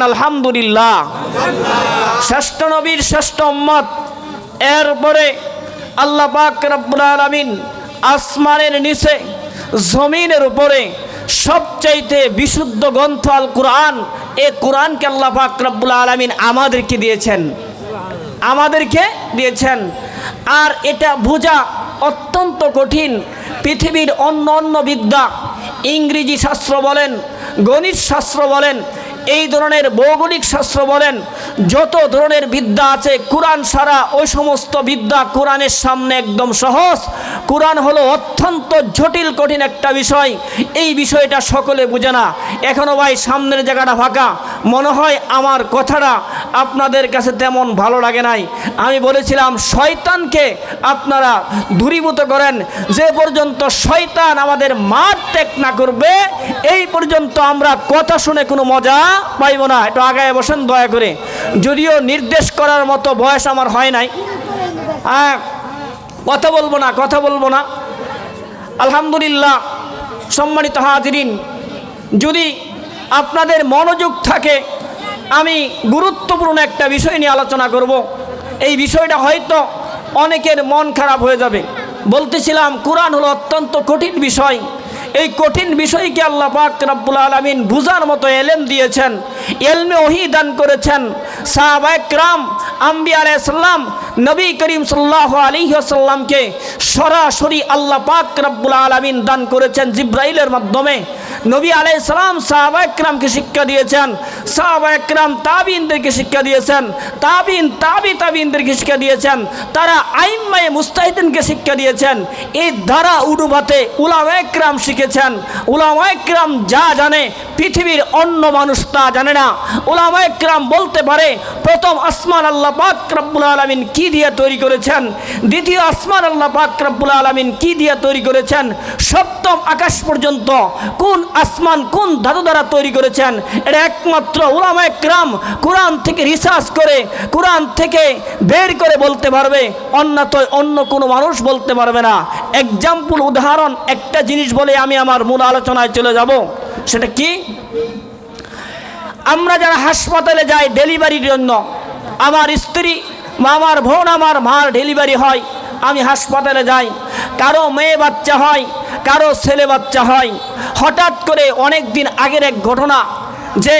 বলেন, আলহামদুলিল্লাহ। শ্রেষ্ঠ নবীর শ্রেষ্ঠ উম্মত। এরপরে আল্লাহ পাক রব্বুল আলামিন আসমানের নিচে, জমিনের উপরে সবচাইতে বিশুদ্ধ গ্রন্থ আল কোরআন, এ কোরআনকে আল্লাহ পাক রব্বুল আলামিন আমাদেরকে দিয়েছেন। আমাদেরকে দিয়েছেন। আর এটা বোঝা অত্যন্ত কঠিন, পৃথিবীর অন্য অন্য বিদ্যা, ইংরেজি শাস্ত্র বলেন, গণিত শাস্ত্র বলেন এই ধরনের ভৌগোলিক শাস্ত্র বলেন, যত ধরনের বিদ্যা আছে, কোরআন সারা ওই সমস্ত বিদ্যা কোরআনের সামনে একদম সহজ। কোরআন হলো অত্যন্ত জটিল, কঠিন একটা বিষয়। এই বিষয়টা সকলে বুঝে না। এখনও ভাই সামনের জায়গাটা ফাঁকা। মনে হয় আমার কথাটা আপনাদের কাছে তেমন ভালো লাগে নাই। আমি বলেছিলাম, শয়তানকে আপনারা দূরীভূত করেন। যে পর্যন্ত শয়তান আমাদের মার ত্যাগ না করবে, এই পর্যন্ত আমরা কথা শুনে কোনো মজা পাইব না, একটু আগায় বসেন, দয়া করে। যদিও নির্দেশ করার মতো বয়স আমার হয় নাই। হ্যাঁ কথা বলব না, কথা বলব না। আলহামদুলিল্লাহ, সম্মানিত হাজরিন, যদি আপনাদের মনোযোগ থাকে, আমি গুরুত্বপূর্ণ একটা বিষয় নিয়ে আলোচনা করব। এই বিষয়টা হয়তো অনেকের মন খারাপ হয়ে যাবে। বলতেছিলাম, কোরআন হলো অত্যন্ত কঠিন বিষয়। এই কঠিন বিষয়কে আল্লাহ পাক রাব্বুল আলামিন বুঝার মতো এলেম দিয়েছেন, এলমে ওহি দান করেছেন। সাহাবায়করাম আম্বি আলাইসাল্লাম নবী করিম সাল্লাহ আলিহাসাল্লামকে সরাসরি আল্লাহ পাক রাব্বুল আলামিন দান করেছেন জিব্রাইলের মাধ্যমে। নবী আলাইসালাম সাহাবা একরামকে শিক্ষা দিয়েছেন, সাহাবা একরাম তাবিনদেরকে শিক্ষা দিয়েছেন, তাবিন, তাবি তাবিনদেরকে শিক্ষা দিয়েছেন, তারা আইম্মায়ে মুস্তাহিদিনকে শিক্ষা দিয়েছেন এই ধারা উডুবাতে উলামা একরাম শিখেছেন, উলামা একরাম যা জানে, পৃথিবীর অন্য মানুষ তা জানে না, উলামা একরাম বলতে পারে, প্রথম আসমান আল্লাহ পাক রব্বুল আলমিন কি দিয়ে তৈরি করেছেন, দ্বিতীয় আসমান আল্লাহ পাক রব্বুল আলমিন কি দিয়ে তৈরি করেছেন, সপ্তম আকাশ পর্যন্ত কোন আসমান কোন ধাতু দ্বারা তৈরি করেছেন? এটা একমাত্র উলামা একরাম কোরআন থেকে রিসার্চ করে, কোরআন থেকে বের করে বলতে পারবে, অন্যতয় অন্য কোনো মানুষ বলতে পারবে না। এক্সাম্পল উদাহরণ, একটা জিনিস বলে আমি আমার মূল আলোচনায় চলে যাব। সেটা কি? আমরা যারা হাসপাতালে যাই ডেলিভারির জন্য, আমার স্ত্রী বা আমার বোন, আমার মার ডেলিভারি হয়, আমি হাসপাতালে যাই, কারও মেয়ে বাচ্চা হয়, কারও ছেলে বাচ্চা হয় হঠাৎ করে অনেক দিন আগের এক ঘটনা, যে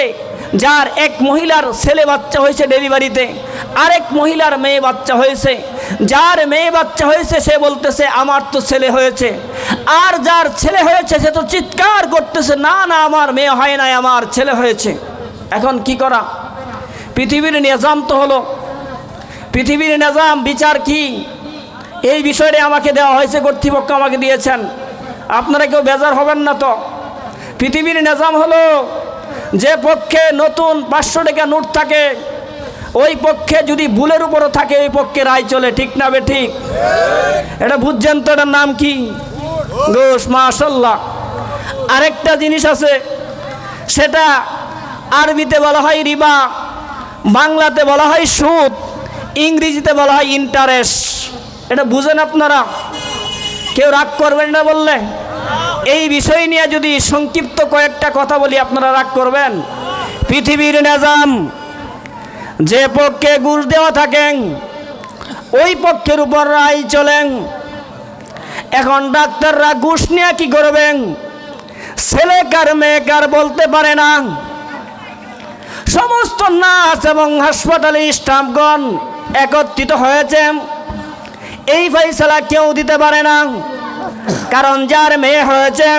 যার এক মহিলার ছেলে বাচ্চা হয়েছে ডেলিভারিতে আরেক মহিলার মেয়ে বাচ্চা হয়েছে। যার মেয়ে বাচ্চা হয়েছে, সে বলতেছে, আমার তো ছেলে হয়েছে। আর যার ছেলে হয়েছে, সে তো চিৎকার করতেছে, না না, আমার মেয়ে হয় নাই, আমার ছেলে হয়েছে। এখন কি করা? পৃথিবীর নিজাম তো হলো। পৃথিবীর নিজাম বিচার কি? এই বিষয়টা আমাকে দেওয়া হয়েছে, কর্তৃপক্ষ আমাকে দিয়েছেন। আপনারা কেউ বেজার হবেন না তো। পৃথিবীর নিজাম হলো যে পক্ষে নতুন পাঁচশো টাকা নোট থাকে, ওই পক্ষে যদি ভুলের উপরও থাকে, ওই পক্ষে রায় চলে, ঠিক না বে ঠিক? এটা বুঝছেন তো এটার নাম কি? ঘোষ, মাশাল্লাহ। আরেকটা জিনিস আছে, সেটা আরবিতে বলা হয় রিবা, বাংলাতে বলা হয় সুদ, ইংরেজিতে বলা হয় ইন্টারেস্ট এটা বুঝেন আপনারা? কেউ রাগ করবেন না বললে? এই বিষয় নিয়ে যদি সংক্ষিপ্ত কয়েকটা কথা বলি, আপনারা রাগ করবেন। পৃথিবীর নিজাম যে পক্ষে ঘুষ দেওয়া থাকেন, ওই পক্ষের উপর রায় চলেন। এখন ডাক্তাররা ঘুষ নিয়ে কি করবেন? ছেলে কার, মেয়ে কার বলতে পারে না। সমস্ত নার্স এবং হাসপাতালে স্টাফগণ একত্রিত হয়েছে এই ফয়সলা কেউ দিতে পারে না। কারণ যার মেয়ে হয়েছে,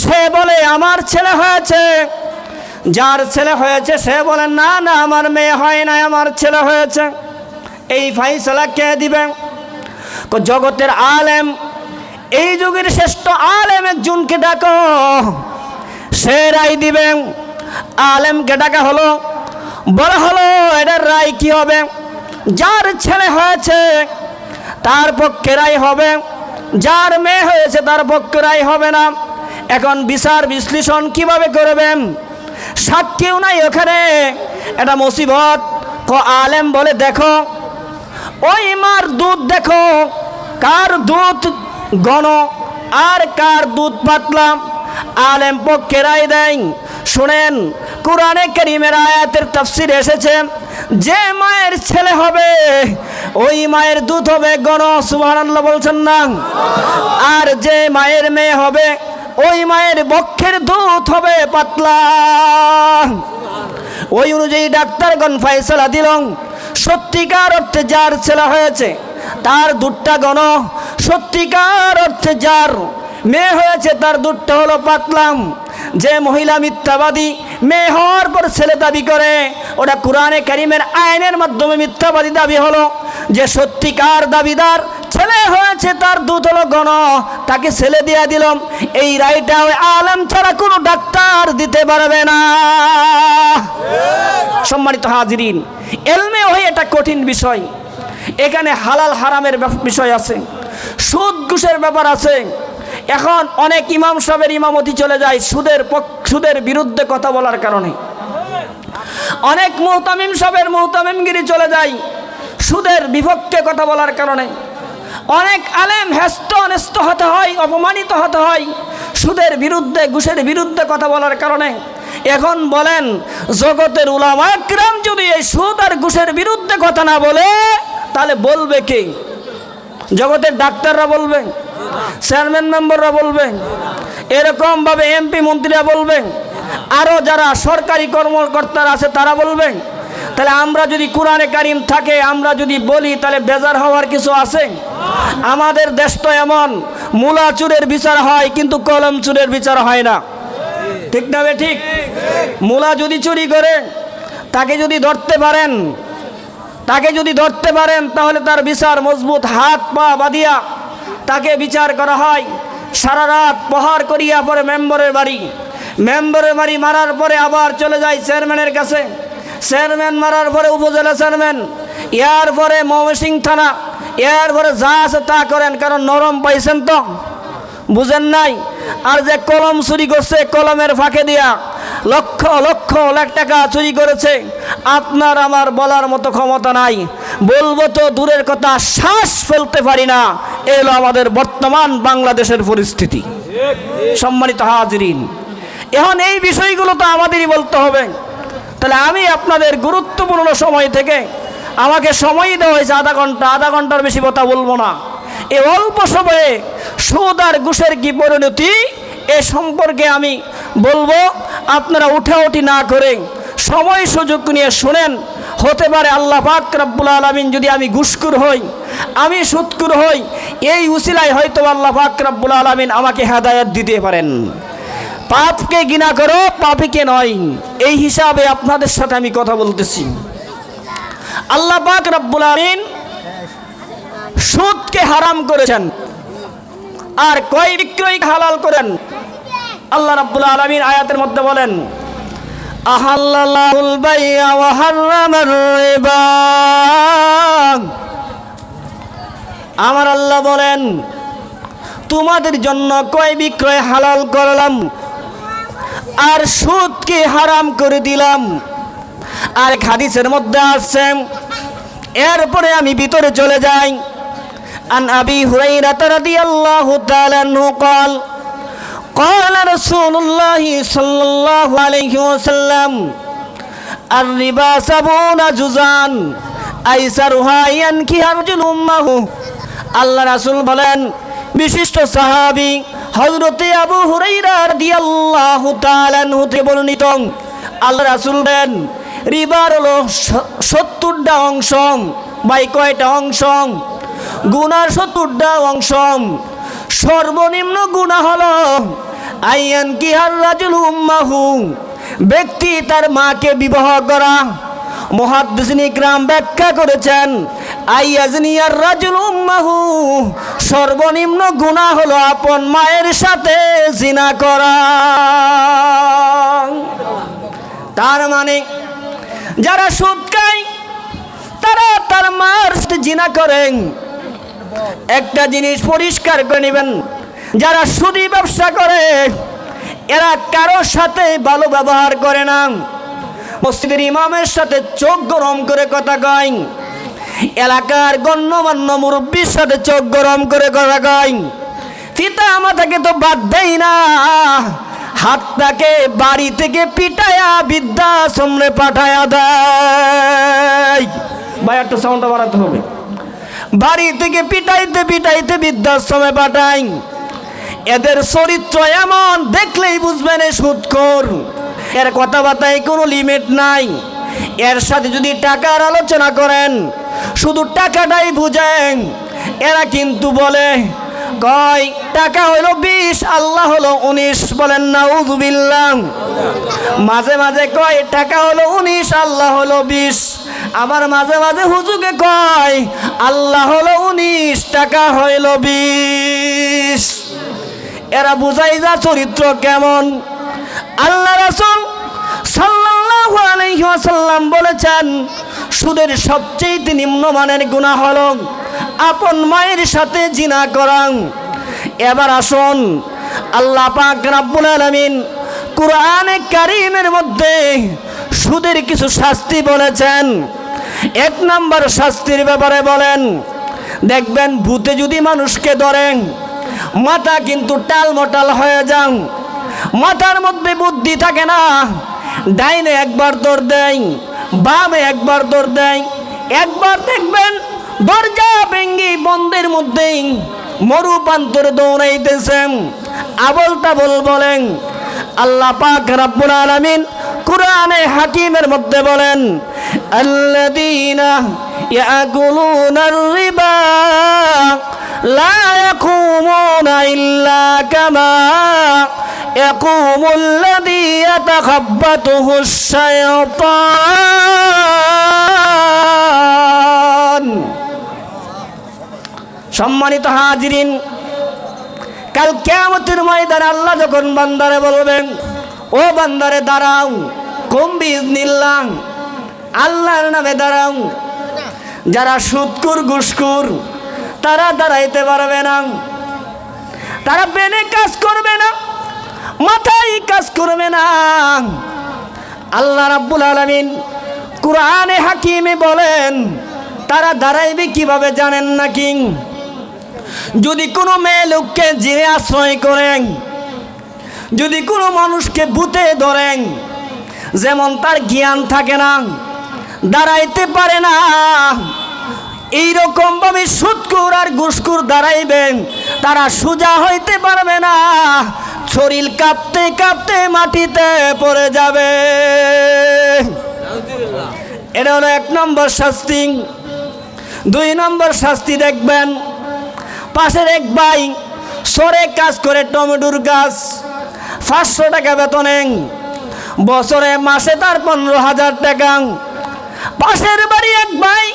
সে বলে আমার ছেলে হয়েছে। যার ছেলে হয়েছে, সে বলে, না না, আমার মেয়ে হয় না আমার ছেলে হয়েছে। এই ফাইসলা কে দিবে? জগতের আলেম, এই যুগের শ্রেষ্ঠ আলেম একজনকে ডাকো, সে রায় দিবেন আলেমকে ডাকা হলো, বলা হলো, এটার রায় কি হবে? যার ছেলে হয়েছে, তার পক্ষে রায় হবে। যার মেয়ে হয়েছে তার পক্ষে রায় হবে না। এখন বিচার বিশ্লেষণ কীভাবে করবেন? সাক্ষীও নাই ওখানে। এটা মুসিবত। ক আলেম বলে দেখো, ওই মার দুধ দেখো, কার দুধ ঘন আর কার দুধ পাতলা। আলেম পক্ষে রায় দেয়। শুনেন, কোরআনে করিমের আয়াতের তাফসির এসেছে, যে মায়ের ছেলে হবে ওই মায়ের দুধ হবে গণ, সুবহানাল্লাহ বলছেন না। আর যে মায়ের মেয়ে হবে, ওই মায়ের বক্ষের দুধ হবে পাতলা। ওই অনুযায়ী ডাক্তারগণ ফয়সলা দিল। সত্যিকার অর্থে যার ছেলে হয়েছে, তার দুধটা গণ। সত্যিকার অর্থে যার মেয়ে হয়েছে, তার দুধটা হলো পাতলাম। যে মহিলা মিথ্যাবাদী, মেয়ে হওয়ার পর ছেলে দাবি করে, ওটা কোরআনে কারিমের আইনের মাধ্যমে মিথ্যাবাদী দাবি হলো। যে সত্যিকার দাবিদার ছেলে হয়েছে, তার দুধ হলো গণ, তাকে ছেলে দিয়া দিলাম। এই রায়টা ওই আলেম ছাড়া কোনো ডাক্তার দিতে পারবে না। সম্মানিত হাজিরিন, এলমে হয়ে এটা কঠিন বিষয়। এখানে হালাল হারামের বিষয় আছে। সুদ, ঘুষের ব্যাপার আছে। এখন অনেক ইমাম সাহেবের ইমামতি চলে যায় সুদের সুদের বিরুদ্ধে কথা বলার কারণে। অনেক মুহতামিম সাহেবের মুহতামিমগিরি চলে যায় সুদের বিপক্ষে কথা বলার কারণে। অনেক আলেম হেস্ত অনেস্ত হতে হয়, অপমানিত হতে হয় সুদের বিরুদ্ধে, ঘুষের বিরুদ্ধে কথা বলার কারণে। এখন বলেন, জগতের উলামা একরাম যদি এই সুদ আর ঘুষের বিরুদ্ধে কথা না বলে, তাহলে বলবে কে? জগতের ডাক্তাররা বলবে। চেয়ারম্যান মেম্বাররা বলবে এরকমভাবে এমপি মন্ত্রীরা বলবে আরও যারা সরকারি কর্মকর্তারা আছে তারা বলবেন, তাহলে আমরা যদি কোরআনে কারিম থাকে, আমরা যদি বলি, তাহলে বেজার হওয়ার কিছু আছে? আমাদের দেশ তো এমন, মূলা চুরের বিচার হয়, কিন্তু কলম চুরের বিচার হয় না। ঠিক না ঠিক? মূলা যদি চুরি করে, তাকে যদি ধরতে পারেন, তাকে যদি ধরতে পারেন, তাহলে তার বিচার মজবুত, হাত পা বাঁধিয়া তাকে বিচার করা হয়। সারা রাত প্রহার করিয়া পরে মেম্বরের বাড়ি। মেম্বরের বাড়ি মারার পরে আবার চলে যায় চেয়ারম্যানের কাছে। চেয়ারম্যান মারার পরে উপজেলা চেয়ারম্যান এর পরে ময়মনসিং থানা এর পরে যা আছে তা করেন, কারণ নরম পাইছেন তো। বুঝেন নাই? আর যে কলম চুরি করছে, কলমের ফাঁকে দিয়া লক্ষ লক্ষ, লাখ টাকা চুরি করেছে, আপনার আমার বলার মতো ক্ষমতা নাই। বলব তো দূরের কথা, শ্বাস ফেলতে পারি না। এলো আমাদের বর্তমান বাংলাদেশের পরিস্থিতি। সম্মানিত হাজরিন, এখন এই বিষয়গুলো তো আমাদেরই বলতে হবে। তাহলে আমি আপনাদের গুরুত্বপূর্ণ সময় থেকে আমাকে সময় দেওয়া হয়েছে আধা ঘণ্টা, আধা ঘণ্টার বেশি কথা বলব না। এই অল্প সময়ে সুদ আর ঘুষের কি পরিণতি? এ সম্পর্কে আমি বলব, আপনারা উঠাউঠি না করে সময় সুযোগ নিয়ে শোনেন। হতে পারে আল্লাহ পাক রব্বুল আলমিন যদি আমি ঘুষকুর হই, আমি সুৎকুর হই, এই উসিলায় হয়তো আল্লাহ পাক রব্বুল আলমিন আমাকে হেদায়ত দিতে পারেন। পাপকে গিনা করো, পাপিকে নয়। এই হিসাবে আপনাদের সাথে আমি কথা বলতেছি। আল্লাহ পাক রব্বুল আলমিন সুদকে হারাম করেছেন। আর কয় বিক্রয় হালাল করেন। আল্লাহ রাব্বুল আলামিন আয়াতের মধ্যে বলেন, আহাল্লাল্লাহুল বাই'a ওয়া হাররামার রিবা। আমার আল্লাহ বলেন, তোমাদের জন্য কয় বিক্রয় হালাল করলাম, আর সুদকে হারাম করে দিলাম। আর হাদিসের মধ্যে আসছে এরপরে আমি ভিতরে চলে যাই। عن أبي هريرة رضي الله تعالى عنه قال قال رسول الله صلى الله عليه وسلم الربا سبعون جزءا أيسرها ينكي رجل أمه আল্লাহ রাসূল বলেন বিশিষ্ট সাহাবী হযরতে আবু হুরাইরা রাদিয়াল্লাহু তাআলা আনহু থেকে বর্ণিত আল্লাহ রাসূল বলেন রিবার হলো সত্তরটা অংশ বাই কয়টা অংশ গুনার সত্তরটা অংশ সর্বনিম্ন গুণা হলো আইয়ান কি হার রাজুল উম্মাহু, ব্যক্তি তার মাকে বিবাহ করা। মহাদ্দিসিনী গ্রাম ব্যাখ্যা করেছেন আইয়াজনিয়ার রাজুল উম্মাহু, সর্বনিম্ন গুণা হলো আপন মায়ের সাথে জিনা করা। তার মানে যারা সুদ খায়, তারা তার মার জিনা করেন। একটা জিনিস পরিষ্কার করে নেবেন। যারা সুদি ব্যবসা করে, এরা কারোর সাথে ভালো ব্যবহার করে না। মসজিদের ইমামের সাথে চোখ গরম করে কথা কয়। এলাকার গণ্যমান্য মুরব্বীর সাথে চোখ গরম করে কথা কয়। পিতা আমাদেরকে তো বাদ দেয় না। হাতটাকে বাড়ি থেকে পিটায়া বিদ্যা বৃদ্ধাশ্রমে পাঠায়া দেয়। ভাই, একটা সাউন্ডটা বাড়াতে হবে। বাড়ি থেকে পিটাইতে পিটাইতে বৃদ্ধাশ্রমে পাঠাই। এদের চরিত্র এমন, দেখলেই বুঝবেন এ সুৎখোর। এর কথাবার্তায় কোনো লিমিট নাই। এর সাথে যদি টাকার আলোচনা করেন, শুধু টাকাটাই বুঝেন। এরা কিন্তু বলে, কয়, টাকা হলো বিশ, আল্লাহ হলো উনিশ, বলেন না উজবিল্লাহ মাঝে মাঝে কয়, টাকা হলো উনিশ, আল্লাহ হলো বিশ। আবার মাঝে মাঝে হুজুকে কয়, আল্লাহ হলো উনিশ, টাকা হইল বিশ। এরা বুঝাই যা চরিত্র কেমন। আল্লাহ রাসূল ওয়াসাল্লাম বলেছেন, সুদের সবচেয়ে নিম্নমানের গুনাহ হলো আপন মায়ের সাথে জিনা করাং। এবার আসুন, আল্লাহ পাক রাব্বুল আলামিন কোরআনে কারীমের মধ্যে সুদের কিছু শাস্তি বলেছেন। এক নম্বর শাস্তির ব্যাপারে বলেন, দেখবেন ভূতে যদি মানুষকে ধরেন, মাথা কিন্তু টাল মটাল হয়ে যান, মাথার মধ্যে বুদ্ধি থাকে না, ডাইনে একবার দৌড় দেয়, বামে একবার দৌড় দেয়, একবার দেখবেন দরজা ভেঙ্গি বন্ধের মধ্যেই মরু প্রান্তরে দৌড়াইতেছেন। আবল তাবল বলেন, আল্লাহ পাক রাব্বুল আলামিন কোরআনে হাকিমের মধ্যে বলেন আল্লাযীনা ইয়াকুলুনার রিবা লা ইয়াকুমুনা ইল্লা কামা يقوم الذي يتخبطه الشيطان সম্মানিত হাজিরিন কাল কেমতের ময়দানে আল্লাহ যখন বান্দারে বলবেন ও বান্দারে দাঁড়াও কম্বি নিল্লাম আল্লাহর নামে দাঁড়াও। যারা সুৎকুর ঘুসকুর তারা দাঁড়াইতে পারবে না। তারা বেনে কাজ করবে না, মাথায় কাজ করবে না। আল্লাহ রাব্বুল আলামিন কোরআনে হাকিমে বলেন, তারা দাঁড়াইবে কীভাবে জানেন না কিং? যদি কোনো মেয়ে লোককে জিনে আশ্রয় করেন, যদি কোনো মানুষকে বুতে ধরেন যেমন তার জ্ঞান থাকে না, দাঁড়াইতে পারে না। এইরকম ভাবে সুৎকুর আর ঘুসকুর দাঁড়াইবেন, তারা সোজা হইতে পারবে না। শরীর কাঁপতে কাঁপতে মাটিতে পড়ে যাবে। এটা হলো এক নম্বর শাস্তি। দুই নম্বর শাস্তি দেখবেন, পাশের এক ভাই সরে কাজ করে টমেটোর গাছ, পাঁচশো টাকা বেতনে বছরে মাসে তার পনেরো হাজার টাকা। পাশের বাড়ি এক ভাই,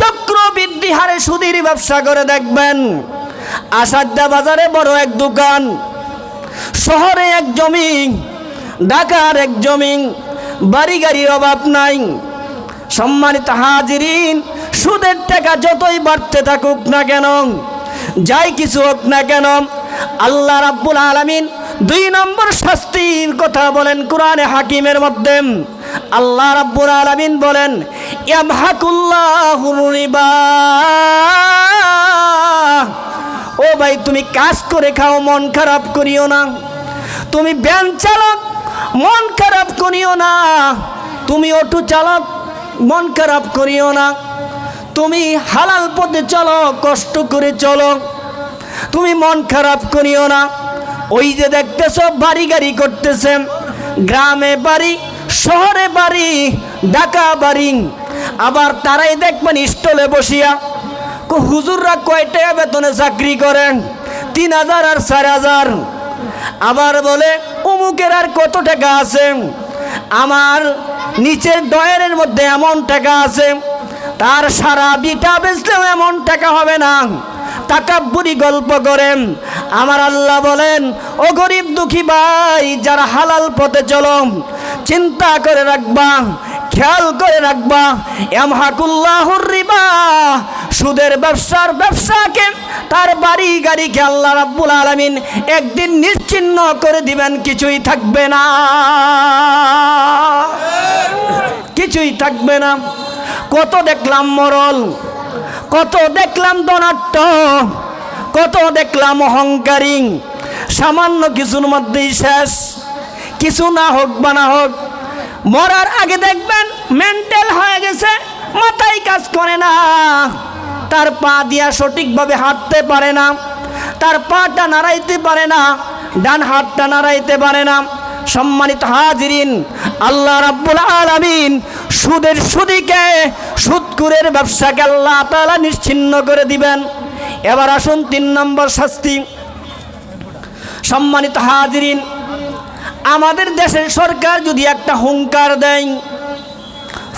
চক্রবৃদ্ধি হারে সুদীর ব্যবসা করে দেখবেন। আসাদ্দা বাজারে বড় এক দোকান, শহরে এক জমি ঢাকার এক জমি বাড়ি গাড়ির অভাব নাই। সম্মানিত হাজিরিন, সুদের টাকা যতই বাড়তে থাকুক না কেন, যাই কিছু হোক না কেন, আল্লাহ রাব্বুল আলামিন দুই নম্বর শাস্তির কথা বলেন কোরআনে হাকিমের মধ্যে। আল্লাহ রাব্বুল আলামিন বলেন রিবা। ও ভাই, তুমি কাজ করে খাও, মন খারাপ করিও না। তুমি ব্যান চালক, মন খারাপ করিও না। তুমি অটো চালক, মন খারাপ করিও না। তুমি হালাল পথে চলো, কষ্ট করে চলো। তুমি মন খারাপ করিও না। ওই যে দেখতেছ বাড়ি গাড়ি করতেছে গ্রামে বাড়ি, শহরে বাড়ি, ঢাকা বাড়ি। আবার তারাই দেখবেন স্টলে বসিয়া হুজুররা কয় টাকা বেতনে চাকরি করেন? তিন হাজার আর চার হাজার। আবার বলে, অমুকের আর কত টাকা আছে? আমার নিচের ডয়ারের মধ্যে এমন টাকা আছে, তার সারা বিটা বেচলেও এমন টাকা হবে না। তাকাব্বুরি গল্প করেন। আমার আল্লাহ বলেন, ও গরিব দুঃখী ভাই, যারা হালাল পথে চলো, চিন্তা করে রাখবা, খেয়াল করে রাখবা এম এমহাকুল্লাহুর রিবা, সুদের ব্যবসার ব্যবসাকে তার বাড়ি গাড়িকে আল্লাহ রাব্বুল আলামিন একদিন নিশ্চিন্ন করে দিবেন, কিছুই থাকবে না। কিছুই থাকবে না। কত দেখলাম মরল কত দেখলাম দনাট্য, কত দেখলাম অহংকারী। সামান্য কিছুর মধ্যেই শেষ। কিছু না হোক বা না হোক, মরার আগে দেখবেন মেন্টাল হয়ে গেছে, মাথায় কাজ করে না। তার পা দিয়া সঠিকভাবে হাঁটতে পারে না, তার পাটা নাড়াইতে পারে না, ডান হাতটা নাড়াইতে পারে না। সম্মানিত হাজিরিন, আল্লাহ রাব্বুল আলামিন সুদের সুদিকে সুদকুরের ব্যবসাকে আল্লাহ তাআলা নিশ্চিন্ন করে দিবেন। এবার আসুন তিন নম্বর শাস্তি। সম্মানিত হাজিরিন, আমাদের দেশের সরকার যদি একটা হুঙ্কার দেয়,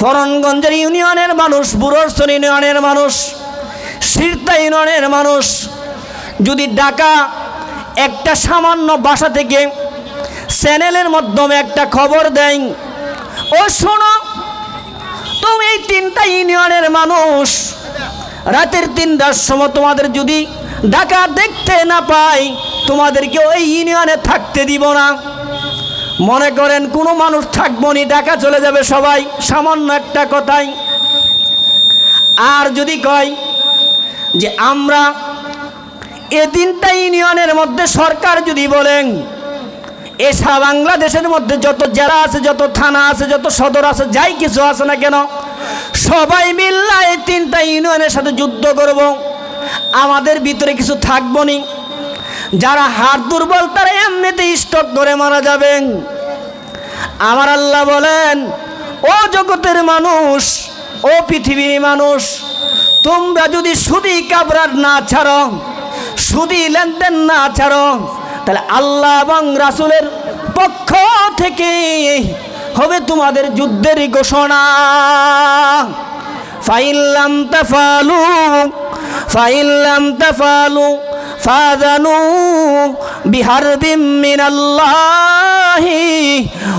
ফরনগঞ্জের ইউনিয়নের মানুষ বুড়োরসন ইউনিয়নের মানুষ, সিরতা ইউনিয়নের মানুষ, যদি ডাকা একটা সামান্য বাসা থেকে চ্যানেলের মাধ্যমে একটা খবর দেয় ও শোনো, তুমি এই তিনটা ইউনিয়নের মানুষ। রাতের তিনটার সময় তোমাদের যদি ডাকা দেখতে না পাই, তোমাদেরকে ওই ইউনিয়নে থাকতে দিব না। মনে করেন কোনো মানুষ থাকব নি ডাকা চলে যাবে সবাই, সামান্য একটা কথাই। আর যদি কয় যে আমরা এ তিনটা ইউনিয়নের মধ্যে সরকার যদি বলেন এ সারা বাংলাদেশের মধ্যে যত জেলা আছে, যত থানা আছে, যত সদর আছে, যাই কিছু আছে না কেন, সবাই মিল্লা এই তিনটা ইউনিয়নের সাথে যুদ্ধ করব। আমাদের ভিতরে কিছু থাকব নি। যারা হার দুর্বল, তারা এমনিতে স্টক করে মারা যাবেন। আমার আল্লাহ বলেন, ও জগতের মানুষ, ও পৃথিবীর মানুষ, তোমরা যদি সুদি কাবরার না ছাড়ো, সুদি লেনদেন না ছাড়ো তাহলে আল্লাহ এবং রাসুলের পক্ষ থেকে হবে তোমাদের যুদ্ধের ঘোষণা। ফাইল্লাম তাফালু ফাইল্লাম তাফালু ফাদানু বিহারবিম মিনাল্লাহি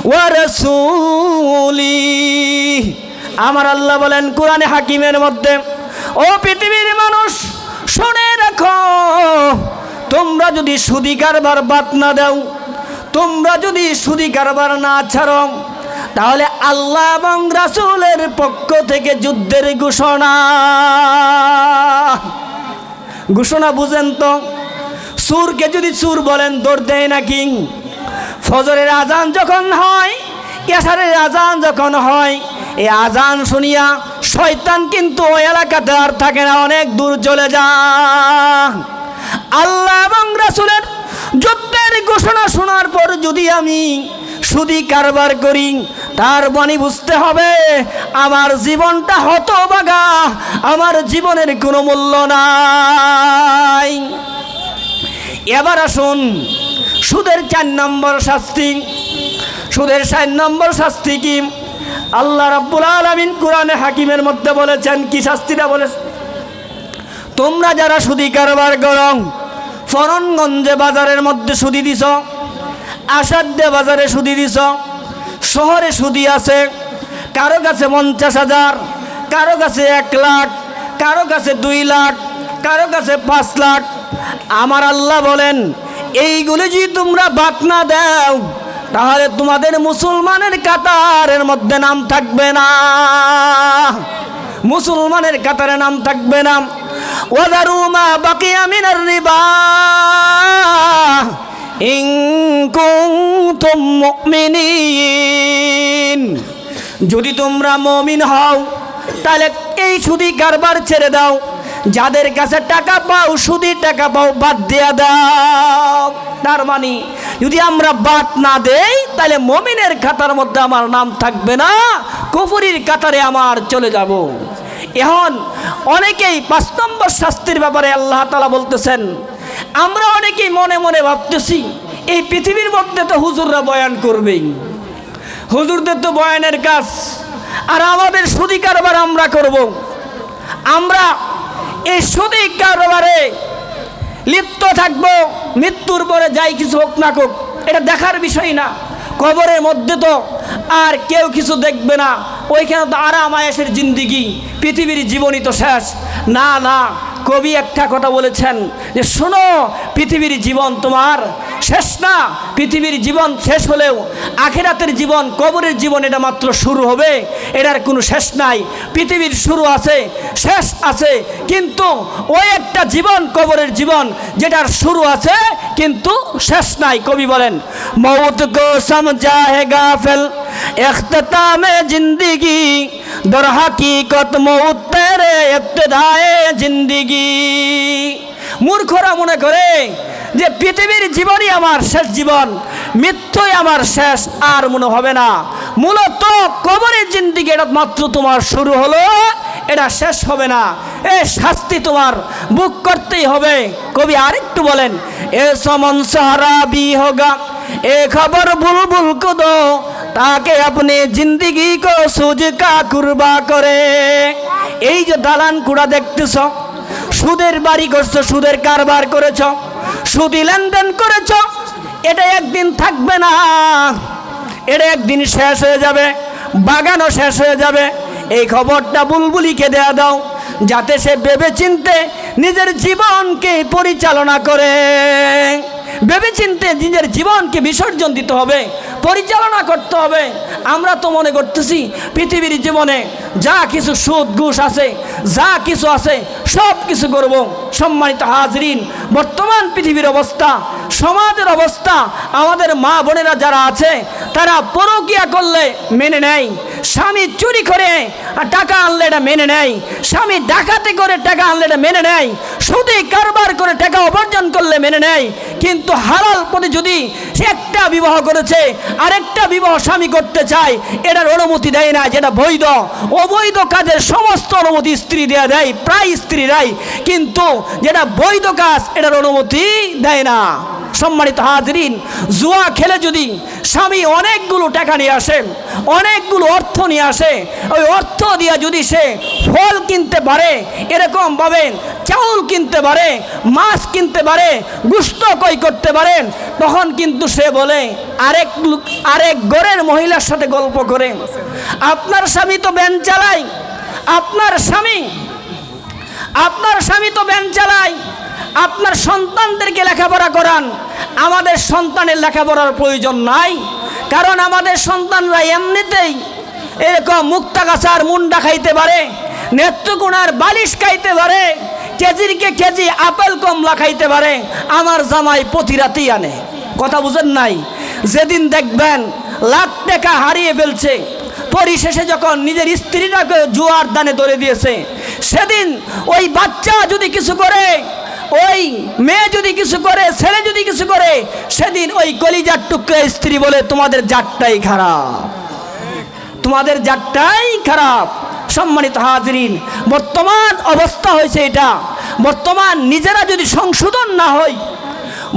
ওয়া রাসূলি। আমার আল্লাহ বলেন, কোরআনে হাকিমের মধ্যে, ও পৃথিবীর মানুষ, শুনে রাখো তোমরা যদি সুদি কারবার বাদ না দাও, তোমরা যদি সুদি কারবার না ছাড়ো, তাহলে আল্লাহ এবং রাসূলের পক্ষ থেকে যুদ্ধের ঘোষণা। ঘোষণা বুঝেন তো? সুরকে যদি সুর বলেন, দৌড় দেয় নাকি ফজরের আজান যখন হয় কেশারের আজান যখন হয়, এই আজান শুনিয়া শয়তান কিন্তু ওই এলাকাতে আর থাকে না, অনেক দূর চলে যা আল্লাহ এবং রাসুলের যুদ্ধের ঘোষণা শোনার পর যদি আমি সুদি কারবার করি, তার বাণী বুঝতে হবে, আমার জীবনটা হতবাগা আমার জীবনের কোনো মূল্য নাই। এবার আসুন, সুদের চার নম্বর শাস্তি। সুদের চার নম্বর শাস্তি কি? আল্লাহ রাব্বুল আলামিন কোরআনে হাকিমের মধ্যে বলেছেন, কি শাস্তিটা বলে তোমরা যারা সুদি কারবার করং ফরনগঞ্জে বাজারের মধ্যে সুদি দিছ আসাদ্দে বাজারে সুদি দিছ, শহরে সুদি আছে, কারও কাছে পঞ্চাশ হাজার, কারও কাছে এক লাখ, কারও কাছে দুই লাখ, কারও কাছে পাঁচ লাখ, আমার আল্লাহ বলেন, এইগুলি যদি তোমরা বাদ না দাও, তাহলে তোমাদের মুসলমানের কাতারের মধ্যে নাম থাকবে না। মুসলমানের কাতারে নাম থাকবে না। ওয়াদারু মা বাকিয়া মিনার রিবা ইন কুনতুম যদি তোমরা মমিন হও, তাহলে এই সুদি কারবার ছেড়ে দাও। যাদের কাছে টাকা পাও, সুদি টাকা পাও, বাদ দিয়া দাও। তার মানে যদি আমরা বাদ না দেই, তাহলে মমিনের খাতার মধ্যে আমার নাম থাকবে না, কুফুরির কাতারে আমার চলে যাব। এখন অনেকেই পাঁচ নম্বর শাস্তির ব্যাপারে আল্লাহ তালা বলতেছেন, আমরা অনেকেই মনে মনে ভাবতেছি, এই পৃথিবীর মধ্যে তো হুজুররা বয়ান করবেই। হুজুরদের তো বয়ানের কাজ, আর আমাদের সুদি কারবার আমরা করব। আমরা এই সুদি কারবারে লিপ্ত থাকব, মৃত্যুর পরে যাই কিছু হোক না হোক, এটা দেখার বিষয় না। কবরের মধ্যে তো আর কেউ কিছু দেখবে না। ওইখানে তো আরাম আয়াসের জিন্দিগি। পৃথিবীর জীবনই তো শেষ। না না কবি একটা কথা বলেছেন যে, শোনো, পৃথিবীর জীবন তোমার শেষ না। পৃথিবীর জীবন শেষ হলেও আখেরাতের জীবন, কবরের জীবন এটা মাত্র শুরু হবে। এটার কোনো শেষ নাই। পৃথিবীর শুরু আছে, শেষ আছে, কিন্তু ওই একটা জীবন, কবরের জীবন, যেটার শুরু আছে, কিন্তু শেষ নাই। কবি বলেন মৌত কো সমঝা হে গাফেল এখতামে জিন্দগি দর হাকিকত মৌত তেরে ইবতদায়ে জিন্দগি মূর্খরা মনে করে যে পৃথিবীর জীবনই আমার শেষ জীবন, মৃত্যুই আমার শেষ, আর মনে হবে না। মূলত কবরের জিন্দিগি, এটা মাত্র তোমার শুরু হলো, এটা শেষ হবে না। এ শাস্তি তোমার, বুক করতেই হবে। কবি আরেকটু বলেন, এ সমন সাহারা বি হোগা, এ খবর বুলবুল কো দো তাকে আপনি জিন্দিগি কো সুজ কা কুরবা করে। এই যে দালান কুড়া দেখতেছ, সুদের বাড়ি করছ, সুদের কারবার করেছ, সুদি লেনদেন করেছ, এটা একদিন থাকবে না। এটা একদিন শেষ হয়ে যাবে, বাগানও শেষ হয়ে যাবে। এই খবরটা বুলবুলিকে দেয়া দাও, যাতে সে ভেবে চিনতে নিজের জীবনকে পরিচালনা করে। ভেবে চিনতে নিজের জীবনকে বিসর্জন দিতে হবে। পরিচালনা করতে হবে। আমরা তো মনে করতেছি, পৃথিবীর জীবনে যা কিছু সুদ, ঘুষ আছে, যা কিছু আছে সব কিছু করব। সম্মানিত হাজরিন, বর্তমান পৃথিবীর অবস্থা সমাজের অবস্থা, আমাদের মা বোনেরা যারা আছে, তারা পরকিয়া করলে মেনে নেয়। স্বামী চুরি করে টাকা আনলে এটা মেনে নেয়। স্বামী ডাকাতি করে টাকা আনলে এটা মেনে নেয়। সুদে কারবার করে টাকা উপার্জন করলে মেনে নেয়। কিন্তু হালাল পথে যদি সে একটা বিবাহ করেছে, আরেকটা বিবাহ স্বামী করতে চায়, এটার অনুমতি দেয় না, যেটা বৈধ। অবৈধ কাজের সমস্ত অনুমতি স্ত্রী দেয়া দেয়, প্রায় স্ত্রীরাই। কিন্তু যেটা বৈধ কাজ, এটার অনুমতি দেয় না। সম্মানিত হাজরিন, জুয়া খেলে যদি স্বামী অনেকগুলো টাকা নিয়ে আসে, অনেকগুলো অর্থ নিয়ে আসে, ওই অর্থ দিয়ে যদি সে ফল কিনতে পারে, এরকম চাউল কিনতে পারে, মাছ কিনতে পারে, গুস্ত কই করতে পারেন তখন কিন্তু সে বলে, আরেক আরেক গড়ের মহিলার সাথে গল্প করে। আপনার স্বামী তো ব্যান চালায়। আপনার স্বামী আপনার স্বামী তো ব্যান চালায়। আপনার সন্তানদেরকে লেখাপড়া করান। আমাদের সন্তানের লেখাপড়ার প্রয়োজন নাই। কারণ আমাদের সন্তানরা এমনিতেই এরকম মুক্তাগাছার মুন্ডা খাইতে পারে, নেত্রকোনার বালিশ খাইতে পারে, কেজিরকে কেজি আপেল কমলা খাইতে পারে, আমার জামাই প্রতি রাতেই আনে। কথা বুঝেন নাই? যেদিন দেখবেন লাখ টাকা হারিয়ে ফেলছে, পরিশেষে যখন নিজের স্ত্রীটাকে জুয়ার দানে ধরে দিয়েছে, সেদিন ওই বাচ্চা যদি কিছু করে ওই মেয়ে যদি কিছু করে, ছেলে যদি কিছু করে, সেদিন ওই কলিজার টুকরে স্ত্রী বলে, তোমাদের জাতটাই খারাপ। তোমাদের জাতটাই খারাপ। সম্মানিত হাজরিন, বর্তমান অবস্থা হয়েছে এটা। বর্তমান নিজেরা যদি সংশোধন না হয়,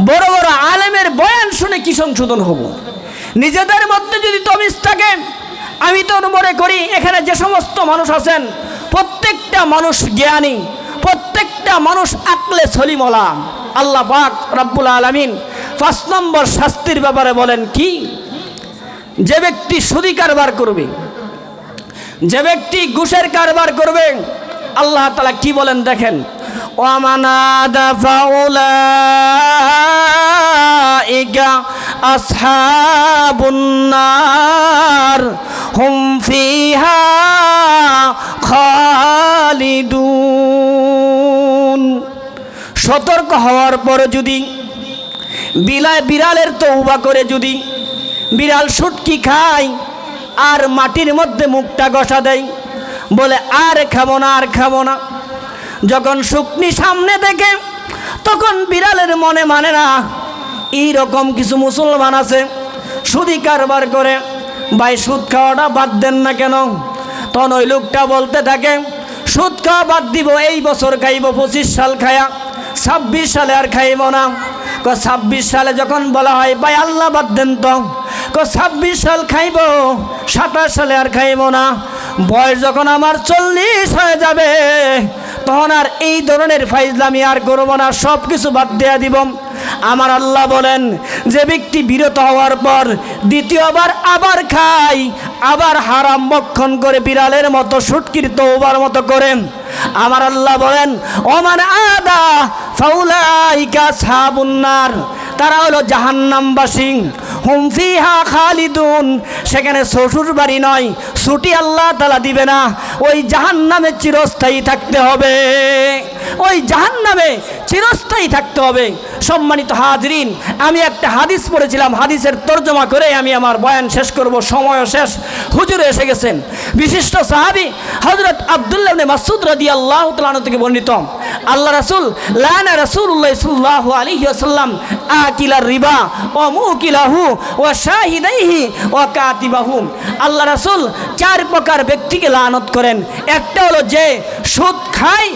বড় বড় আলেমের বয়ান শুনে কি সংশোধন হব? নিজেদের মধ্যে যদি তমিজ থাকে, আমি তো মনে করি, এখানে যে সমস্ত মানুষ আছেন, প্রত্যেকটা মানুষ জ্ঞানী। প্রত্যেকটা মানুষ আকলে সলিমলা। আল্লাহ পাক রব্বুল আলমিন পাঁচ নম্বর শাস্তির ব্যাপারে বলেন কি? যে ব্যক্তি সুদি কারবার করবে, যে ব্যক্তি ঘুষের কারবার করবে, আল্লাহ তালা কি বলেন দেখেন? ওয়ামানাদা ফাউলাইকা আসহাবুন নার হুম ফিহা খালিদুন। সতর্ক হওয়ার পরে যদি বিলায় বিড়ালের তৌবা করে যদি বিড়াল সুটকি খায় আর মাটির মধ্যে মুখটা গসা দেয়, বলে আর খাব না, আর খাব না। যখন শুকনি সামনে দেখে, তখন বিড়ালের মনে মানে না এইরকম কিছু মুসলমান আছে, সুদি কারবার করে, ভাই, সুদ খাওয়াটা বাদ দেন না কেন? তখন ওই লোকটা বলতে থাকে, সুদ খাওয়া বাদ দিব, এই বছর খাইব, পঁচিশ সাল খায়া, ছাব্বিশ সালে আর খাইব না। ক, ছাব্বিশ সালে যখন বলা হয়, ভাই, আল্লাহ বাদ দেন তো। ক, ছাব্বিশ সাল খাইব, সাতাশ সালে আর খাইব না। বয়স যখন আমার চল্লিশ হয়ে যাবে, তখন আর এই ধরনের ফাইজলামি আর করব না সব কিছু বাদ দেয়া দিব। আমার আল্লাহ বলেন, যে ব্যক্তি বিরত হওয়ার পর দ্বিতীয়বার আবার খাই আবার হারাম বক্ষণ করে বিড়ালের মতো, সুটকির তৌবার মতো করেন আমার আল্লাহ বলেন, ওমান আদা ফাউলাইকা সাবুন্নার তারা হলো জাহান্নামবাসী। হুম ফিহা খালিদুন। সেখানে শ্বশুর বাড়ি নয়, ছুটি আল্লাহ তালা দিবে না। ওই জাহান্নামে চিরস্থায়ী থাকতে হবে। ওই জাহান্নামে চিরস্থায়ী থাকতে হবে। সম্মানিত হাজরিন, আমি একটা হাদিস পড়েছিলাম, হাদিসের তর্জমা করে আমি আমার বয়ান শেষ করব সময় শেষ। হুজুরে এসে গেছেন। বিশিষ্ট সাহাবি হজরত আবদুল্লাহ মাসুদ রাদি আল্লাহ থেকে বর্ণিত। আল্লাহ রাসুল, লানা রাসুল্লাহ সাল্লাহ আলী আসাল্লাম আকিলার রিবা ও মুকিলাহু ও শাহিদাইহি ও কাতিবাহু। আল্লাহ রাসুল চার প্রকার ব্যক্তিকে লানত করেন। একটা হলো যে সুদ খায়,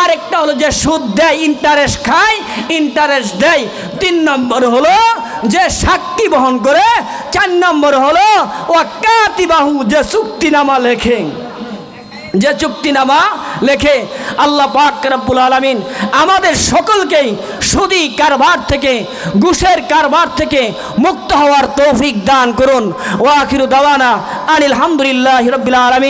আর একটা হলো যে সুদ দেয় ইন্টারেস্ট খায় ইন্টারেস্ট দেয়। তিন নম্বর হলো যে সাক্ষী বহন করে, চার নম্বর হলো ও কাতিবাহু, যে চুক্তিনামা লেখে। যে চুক্তিনামা লেখে আল্লাহ পাক রব্বুল আলমিন আমাদের সকলকেই সুদি কারবার থেকে গুসের কারবার থেকে মুক্ত হওয়ার তৌফিক দান করুন। ওয়াখিরু দাওয়ানা আনিল হামদুলিল্লাহ রব্বিল আলমিন।